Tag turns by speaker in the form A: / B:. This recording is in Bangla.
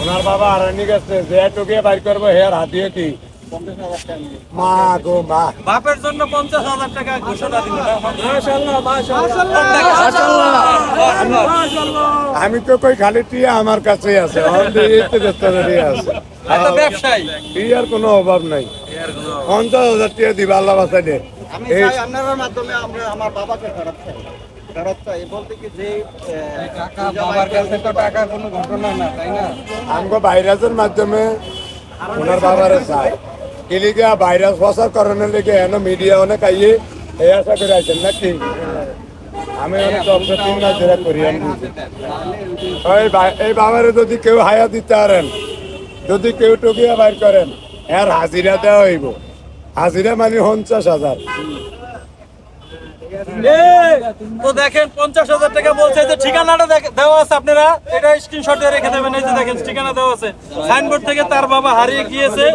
A: ওনার বাবা আরানি গেছে যে টুকিয়ে বাইর করব হেয়ার হাতিয়ে কি? মা গো মা।
B: বাপের জন্য পঞ্চাশ হাজার টাকা ঘোষণা দিল।
A: আমি তো কই খালি টিয়া আমার কাছেই আছে আছে।
B: ব্যবসায়ী?
A: টিয়ার কোনো অভাব নাই। পঞ্চাশ হাজার টিয়া দিবা আল্লাহ বাসাই দে।
C: আমি আপনার মাধ্যমে আমরা আমার বাবাকে ফেরত চাই। চাই বলতে কি যে
B: টাকা বাবার কাছে তো টাকা কোনো ঘটনা না তাই না?
A: আমগো ভাইরাসের মাধ্যমে ওনার বাবারে চাই। কিলিগা ভাইরাস প্রচার করানোর লেগে এন মিডিয়া অনেক আইয়ে এই আশা করে আছেন নাকি? আমি অনেক দশ তিন মাস ধরে করি ওই এই বাবারে যদি কেউ হায়া দিতে পারেন যদি কেউ টকিয়া বাইর করেন এর হাজিরা দেওয়া হইব। হাজিরা মানে পঞ্চাশ হাজার।
B: তো দেখেন, পঞ্চাশ হাজার টাকা বলছে। যে ঠিকানাটা দেওয়া আছে আপনারা, এটা স্ক্রিনশটে রেখে দেবেন। এই যে দেখেন, ঠিকানা দেওয়া আছে। সাইনবোর্ড থেকে তার বাবা হারিয়ে গিয়েছে।